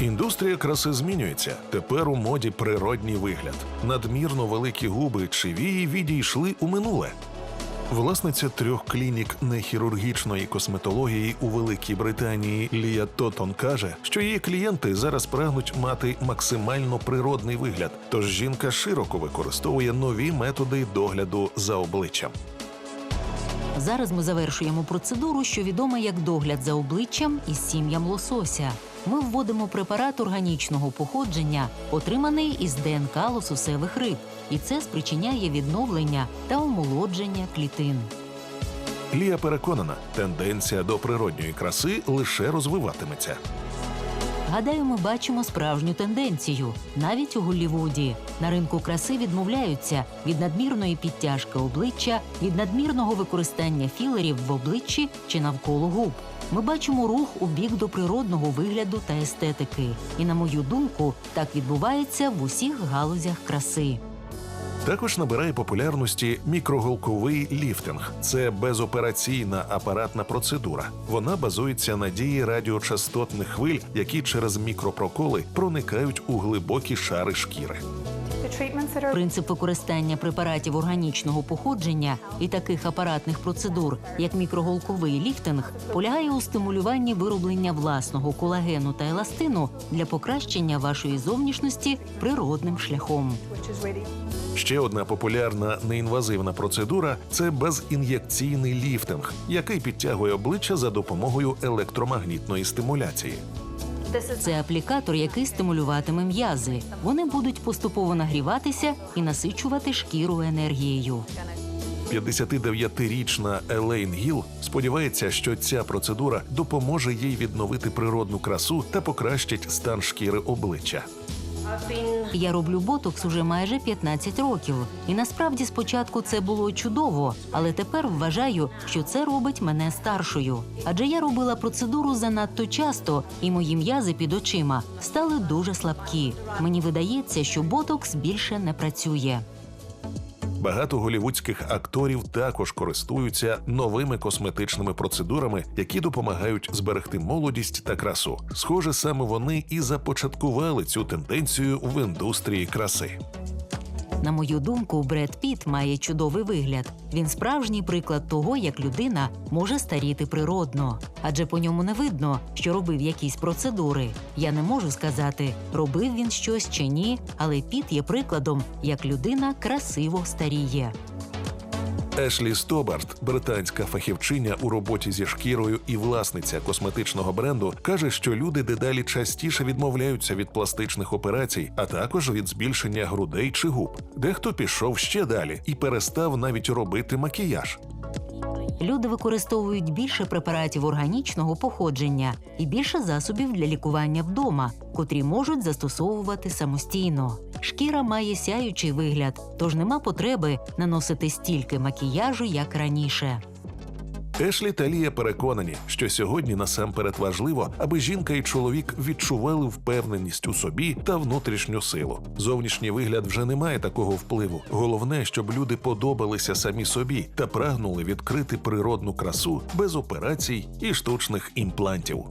Індустрія краси змінюється. Тепер у моді природній вигляд. Надмірно великі губи чи вії відійшли у минуле. Власниця трьох клінік нехірургічної косметології у Великій Британії Лія Тотон каже, що її клієнти зараз прагнуть мати максимально природний вигляд. Тож жінка широко використовує нові методи догляду за обличчям. Зараз ми завершуємо процедуру, що відома як догляд за обличчям із сім'ям лосося. Ми вводимо препарат органічного походження, отриманий із ДНК лососевих риб, і це спричиняє відновлення та омолодження клітин. Лія переконана, тенденція до природньої краси лише розвиватиметься. Гадаю, ми бачимо справжню тенденцію навіть у Голлівуді. На ринку краси відмовляються від надмірної підтяжки обличчя, від надмірного використання філерів в обличчі чи навколо губ. Ми бачимо рух у бік до природного вигляду та естетики. І, на мою думку, так відбувається в усіх галузях краси. Також набирає популярності мікроголковий ліфтинг. Це безопераційна апаратна процедура. Вона базується на дії радіочастотних хвиль, які через мікропроколи проникають у глибокі шари шкіри. The treatments Принцип використання препаратів органічного походження і таких апаратних процедур, як мікроголковий ліфтинг, полягає у стимулюванні вироблення власного колагену та еластину для покращення вашої зовнішності природним шляхом. Ще одна популярна неінвазивна процедура це безін'єкційний ліфтинг, який підтягує обличчя за допомогою електромагнітної стимуляції. Це аплікатор, який стимулюватиме м'язи. Вони будуть поступово нагріватися і насичувати шкіру енергією. 59-річна Елейн Гіл сподівається, що ця процедура допоможе їй відновити природну красу та покращить стан шкіри обличчя. Я роблю ботокс уже майже 15 років, і насправді спочатку це було чудово, але тепер вважаю, що це робить мене старшою. Адже я робила процедуру занадто часто, і мої м'язи під очима стали дуже слабкі. Мені видається, що ботокс більше не працює. Багато голівудських акторів також користуються новими косметичними процедурами, які допомагають зберегти молодість та красу. Схоже, саме вони і започаткували цю тенденцію в індустрії краси. На мою думку, Бред Піт має чудовий вигляд. Він справжній приклад того, як людина може старіти природно, адже по ньому не видно, що робив якісь процедури. Я не можу сказати, робив він щось чи ні, але Піт є прикладом, як людина красиво старіє. Ешлі Стобарт, британська фахівчиня у роботі зі шкірою і власниця косметичного бренду, каже, що люди дедалі частіше відмовляються від пластичних операцій, а також від збільшення грудей чи губ. Дехто пішов ще далі і перестав навіть робити макіяж. Люди використовують більше препаратів органічного походження і більше засобів для лікування вдома, котрі можуть застосовувати самостійно. Шкіра має сяючий вигляд, тож нема потреби наносити стільки макіяжу, як раніше. Ешлі та Лія переконані, що сьогодні насамперед важливо, аби жінка і чоловік відчували впевненість у собі та внутрішню силу. Зовнішній вигляд вже не має такого впливу. Головне, щоб люди подобалися самі собі та прагнули відкрити природну красу без операцій і штучних імплантів.